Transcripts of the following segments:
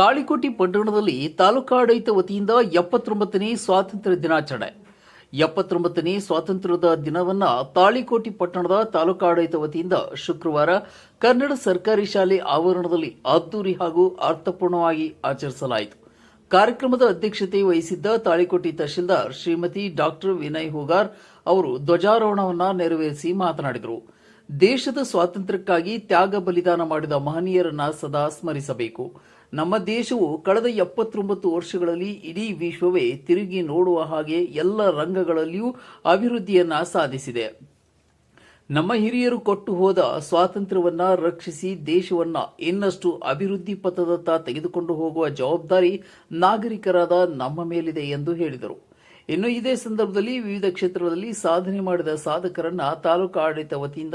ತಾಳಿಕೋಟೆ ಪಟ್ಟಣದಲ್ಲಿ ತಾಲೂಕಾಡಳಿತ ವತಿಯಿಂದ ಎಪ್ಪತ್ತೊಂಬತ್ತನೇ ಸ್ವಾತಂತ್ರ್ಯ ದಿನಾಚರಣೆ. ಎಪ್ಪತ್ತೊಂಬತ್ತನೇ ಸ್ವಾತಂತ್ರ್ಯದ ದಿನವನ್ನ ತಾಳಿಕೋಟಿ ಪಟ್ಟಣದ ತಾಲೂಕಾಡಳಿತ ವತಿಯಿಂದ ಶುಕ್ರವಾರ ಕನ್ನಡ ಸರ್ಕಾರಿ ಶಾಲೆ ಆವರಣದಲ್ಲಿ ಅದ್ದೂರಿ ಹಾಗೂ ಅರ್ಥಪೂರ್ಣವಾಗಿ ಆಚರಿಸಲಾಯಿತು. ಕಾರ್ಯಕ್ರಮದ ಅಧ್ಯಕ್ಷತೆ ವಹಿಸಿದ್ದ ತಾಳಿಕೋಟಿ ತಹಶೀಲ್ದಾರ್ ಶ್ರೀಮತಿ ಡಾಕ್ಟರ್ ವಿನಯ್ ಹೂಗಾರ್ ಅವರು ಧ್ವಜಾರೋಹಣವನ್ನು ನೆರವೇರಿಸಿ ಮಾತನಾಡಿದರು. ದೇಶದ ಸ್ವಾತಂತ್ರ್ಯಕ್ಕಾಗಿ ತ್ಯಾಗ ಬಲಿದಾನ ಮಾಡಿದ ಮಹನೀಯರನ್ನ ಸದಾ ಸ್ಮರಿಸಬೇಕು. ನಮ್ಮ ದೇಶವು ಕಳೆದ ಎಪ್ಪತ್ತೊಂಬತ್ತು ವರ್ಷಗಳಲ್ಲಿ ಇಡೀ ವಿಶ್ವವೇ ತಿರುಗಿ ನೋಡುವ ಹಾಗೆ ಎಲ್ಲ ರಂಗಗಳಲ್ಲಿಯೂ ಅಭಿವೃದ್ಧಿಯನ್ನ ಸಾಧಿಸಿದೆ. ನಮ್ಮ ಹಿರಿಯರು ಕೊಟ್ಟು ಹೋದ ಸ್ವಾತಂತ್ರ್ಯವನ್ನ ರಕ್ಷಿಸಿ ದೇಶವನ್ನ ಇನ್ನಷ್ಟು ಅಭಿವೃದ್ಧಿ ಪಥದತ್ತ ತೆಗೆದುಕೊಂಡು ಹೋಗುವ ಜವಾಬ್ದಾರಿ ನಾಗರಿಕರಾದ ನಮ್ಮ ಮೇಲಿದೆ ಎಂದು ಹೇಳಿದರು. ಇನ್ನು ಇದೇ ಸಂದರ್ಭದಲ್ಲಿ ವಿವಿಧ ಕ್ಷೇತ್ರಗಳಲ್ಲಿ ಸಾಧನೆ ಮಾಡಿದ ಸಾಧಕರನ್ನ ತಾಲೂಕು ಆಡಳಿತ ವತಿಯಿಂದ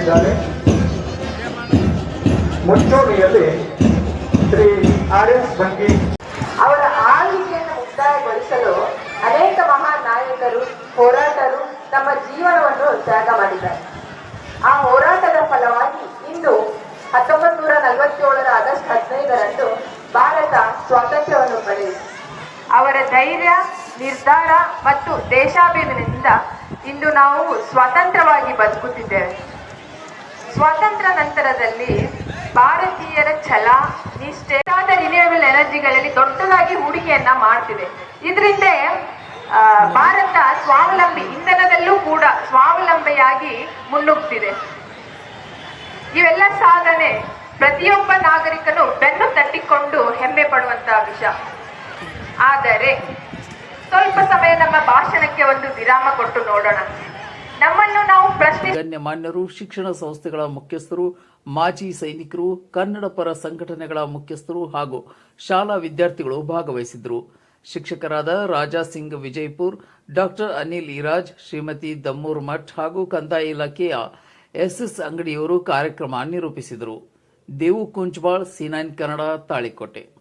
ವಹಿಸಿಕೊಂಡಿದ್ದಾರೆ ಮುಂಚೂಣಿಯಲ್ಲಿ ಶ್ರೀ ಆರ್ ಎಸ್ ಬಂಗಿ ಅವರ ಆಳ್ವಿಕೆಯನ್ನು ಮುಕ್ತಾಯಗೊಳಿಸಲು ಅನೇಕ ಮಹಾನ್ ನಾಯಕರು ಹೋರಾಟರು ತಮ್ಮ ಜೀವನವನ್ನು ತ್ಯಾಗ ಮಾಡಿದ್ದಾರೆ. ಆ ಹೋರಾಟದ ಫಲವಾಗಿ ಇಂದು ಹತ್ತೊಂಬತ್ತು ನೂರ ನಲವತ್ತೇಳರ ಆಗಸ್ಟ್ ಹದಿನೈದರಂದು ಭಾರತ ಸ್ವಾತಂತ್ರ್ಯವನ್ನು ಪಡೆಯಿತು. ಅವರ ಧೈರ್ಯ, ನಿರ್ಧಾರ ಮತ್ತು ದೇಶಾಭಿಮಾನದಿಂದ ಇಂದು ನಾವು ಸ್ವತಂತ್ರವಾಗಿ ಬದುಕುತ್ತಿದ್ದೇವೆ. ಸ್ವಾತಂತ್ರ್ಯ ನಂತರದಲ್ಲಿ ಭಾರತೀಯರ ಛಲ, ನಿಷ್ಠೆ ರಿನ್ಯೂಯಬಲ್ ಎನರ್ಜಿಗಳಲ್ಲಿ ದೊಡ್ಡದಾಗಿ ಹೂಡಿಕೆಯನ್ನ ಮಾಡ್ತಿದೆ. ಇದರಿಂದ ಭಾರತ ಸ್ವಾವಲಂಬಿ, ಇಂಧನದಲ್ಲೂ ಕೂಡ ಸ್ವಾವಲಂಬಿಯಾಗಿ ಮುನ್ನುಗ್ತಿದೆ. ಇವೆಲ್ಲ ಸಾಧನೆ ಪ್ರತಿಯೊಬ್ಬ ನಾಗರಿಕನು ಬೆನ್ನು ತಟ್ಟಿಕೊಂಡು ಹೆಮ್ಮೆ ಪಡುವಂತಹ ವಿಷಯ. ಆದರೆ, ಸ್ವಲ್ಪ ಸಮಯ ನಮ್ಮ ಭಾಷಣಕ್ಕೆ ಒಂದು ವಿರಾಮ ಕೊಟ್ಟು ನೋಡೋಣ. ನಮ್ಮನ್ನು ನಾವು ಗಣ್ಯಮಾನ್ಯರು, ಶಿಕ್ಷಣ ಸಂಸ್ಥೆಗಳ ಮುಖ್ಯಸ್ಥರು, ಮಾಜಿ ಸೈನಿಕರು, ಕನ್ನಡ ಪರ ಸಂಘಟನೆಗಳ ಮುಖ್ಯಸ್ಥರು ಹಾಗೂ ಶಾಲಾ ವಿದ್ಯಾರ್ಥಿಗಳು ಭಾಗವಹಿಸಿದ್ದರು. ಶಿಕ್ಷಕರಾದ ರಾಜಾ ಸಿಂಗ್ ವಿಜಯಪುರ್, ಡಾಕ್ಟರ್ ಅನಿಲ್ ಇರಾಜ್ ಶ್ರೀಮತಿ ದಮ್ಮೂರ್ ಮಠ್ ಹಾಗೂ ಕಂದಾಯ ಇಲಾಖೆಯ ಎಸ್ಎಸ್ ಅಂಗಡಿಯವರು ಕಾರ್ಯಕ್ರಮ ನಿರೂಪಿಸಿದರು. ದೇವು ಕುಂಚಬಾಳ್ ಸಿನೈನ್ ಕನ್ನಡ, ತಾಳಿಕೋಟೆ.